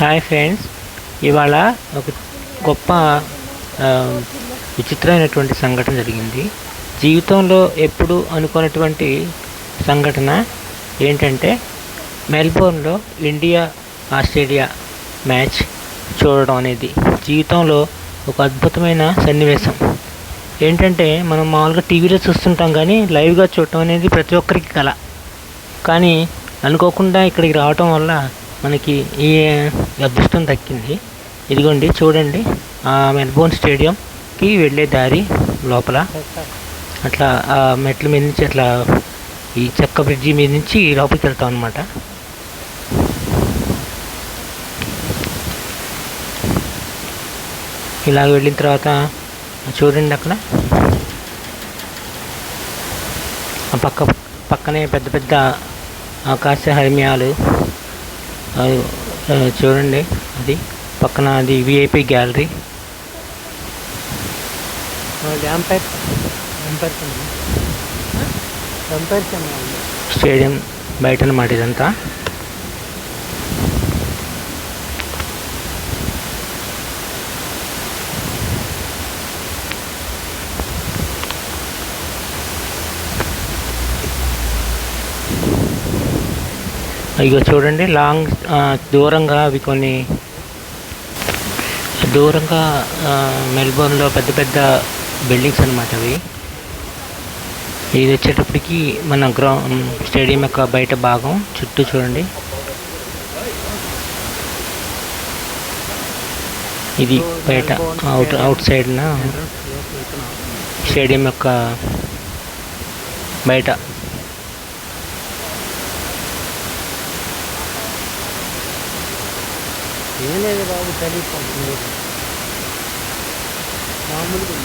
Hi friends. ఇవాళ ఒక గొప్ప విచిత్రమైనటువంటి సంఘటన జరిగింది. జీవితంలో ఎప్పుడు అనుకున్నటువంటి సంఘటన ఏంటంటే మెల్బోర్న్లో ఇండియా ఆస్ట్రేలియా మ్యాచ్ చూడడం అనేది. జీవితంలో ఒక అద్భుతమైన సన్నివేశం. ఏంటంటే మనం మామూలుగా టీవీలో చూస్తుంటాం కానీ లైవ్గా చూడటం అనేది ప్రతి ఒక్కరికి కల. కానీ అనుకోకుండా ఇక్కడికి రావటం వల్ల మనకి ఈ అదృష్టం దక్కింది. ఇదిగోండి చూడండి. ఆ మెల్బోర్న్ స్టేడియంకి వెళ్ళే దారి లోపల. అట్లా ఆ మెట్ల మీద నుంచి అట్లా ఈ చెక్క బ్రిడ్జి మీద నుంచి లోపలికి వెళ్తాం అనమాట ఇలా వెళ్ళిన తర్వాత చూడండి అక్కడ. పక్క పక్కనే పెద్ద పెద్ద ఆకాశ హర్మ్యాలు చూడండి. అది పక్కన అది విఐపి గ్యాలరీ స్టేడియం బయట అన్నమాట ఇదంతా. ఇగో చూడండి లాంగ్ దూరంగా అవి కొన్ని దూరంగా మెల్బోర్న్లో పెద్ద పెద్ద బిల్డింగ్స్ అన్నమాట అవి. ఇది వచ్చేటప్పటికి మన గ్రౌండ్ స్టేడియం యొక్క బయట భాగం చుట్టూ చూడండి. ఇది బయట అవుట్ అవుట్ సైడ్న స్టేడియం యొక్క బయట. ఏం లేదు బాబు చలిపోతుంది మామూలుగా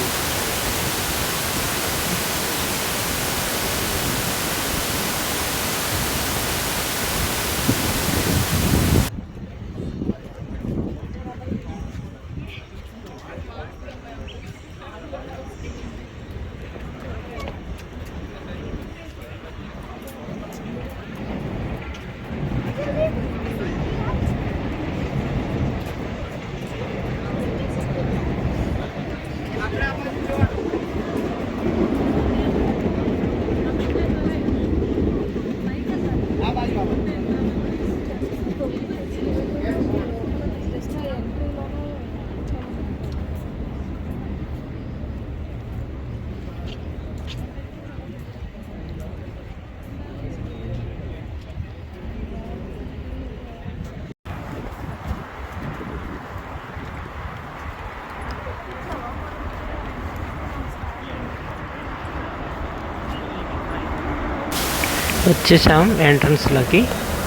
వచ్చేసాం ఎంట్రన్స్లోకి.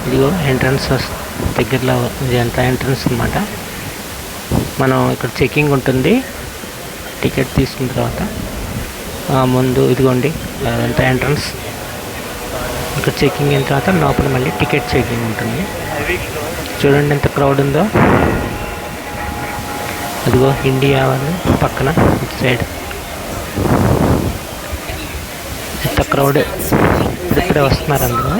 ఇదిగో ఎంట్రన్స్ దగ్గరలో ఇదంతా ఎంట్రన్స్ అనమాట మనం ఇక్కడ చెకింగ్ ఉంటుంది. టికెట్ తీసుకున్న తర్వాత ముందు ఇదిగోండి అదంతా ఎంట్రన్స్. ఇక్కడ చెకింగ్ అయిన తర్వాత లోపల మళ్ళీ టికెట్ చెకింగ్ ఉంటుంది. చూడండి ఎంత క్రౌడ్ ఉందో. అదిగో ఇండియా వాళ్ళు పక్కన ఇటు సైడ్. ఎంత క్రౌడ్. ఇప్పుడిప్పుడే వస్తున్నారు అందరూ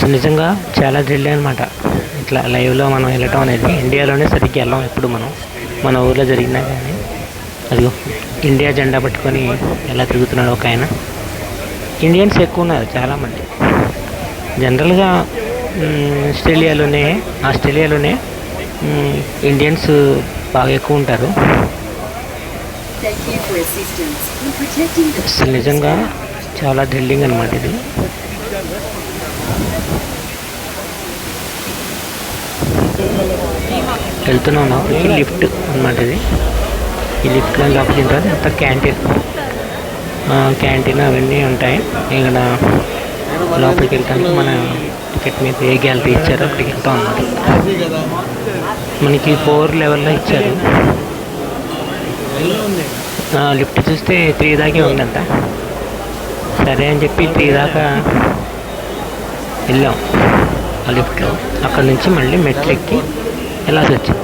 సో నిజంగా చాలా థ్రిల్ అనమాట ఇట్లా లైవ్లో మనం వెళ్ళటం అనేది ఇండియాలోనే సరిగ్గా వెళ్ళాం ఎప్పుడు మనం. మన ఊర్లో జరిగినా కానీ. అదిగో ఇండియా జెండా పట్టుకొని ఎలా తిరుగుతున్నాడు ఒక ఆయన. ఇండియన్స్ ఎక్కువ ఉన్నారు చాలామంది జనరల్గా ఆస్ట్రేలియాలోనే ఆస్ట్రేలియాలోనే ఇండియన్స్ బాగా ఎక్కువ ఉంటారు. అసలు నిజంగా చాలా థ్రిల్లింగ్ అనమాట ఇది. వెళ్తున్నాం లోపలికి లిఫ్ట్ అనమాట ఇది. ఈ లిఫ్ట్లో లోపలికి తర్వాత క్యాంటీన్ క్యాంటీన్ అవన్నీ ఉంటాయి. ఇక్కడ లోపలికి వెళ్ళడానికి మన టికెట్ మీద ఏ గ్యాలరీ ఇచ్చారో అక్కడికి వెళ్తాం అన్నమాట మనకి ఫోర్ లెవెల్లో ఇచ్చారు. ఆ, లిఫ్ట్ చూస్తే త్రీ దాకే ఉందంట. సరే అని చెప్పి త్రీ దాకా వెళ్ళాం. ఆ లిఫ్ట్లో అక్కడ నుంచి మళ్ళీ మెట్లు ఎక్కి వెళ్ళాల్సి వచ్చింది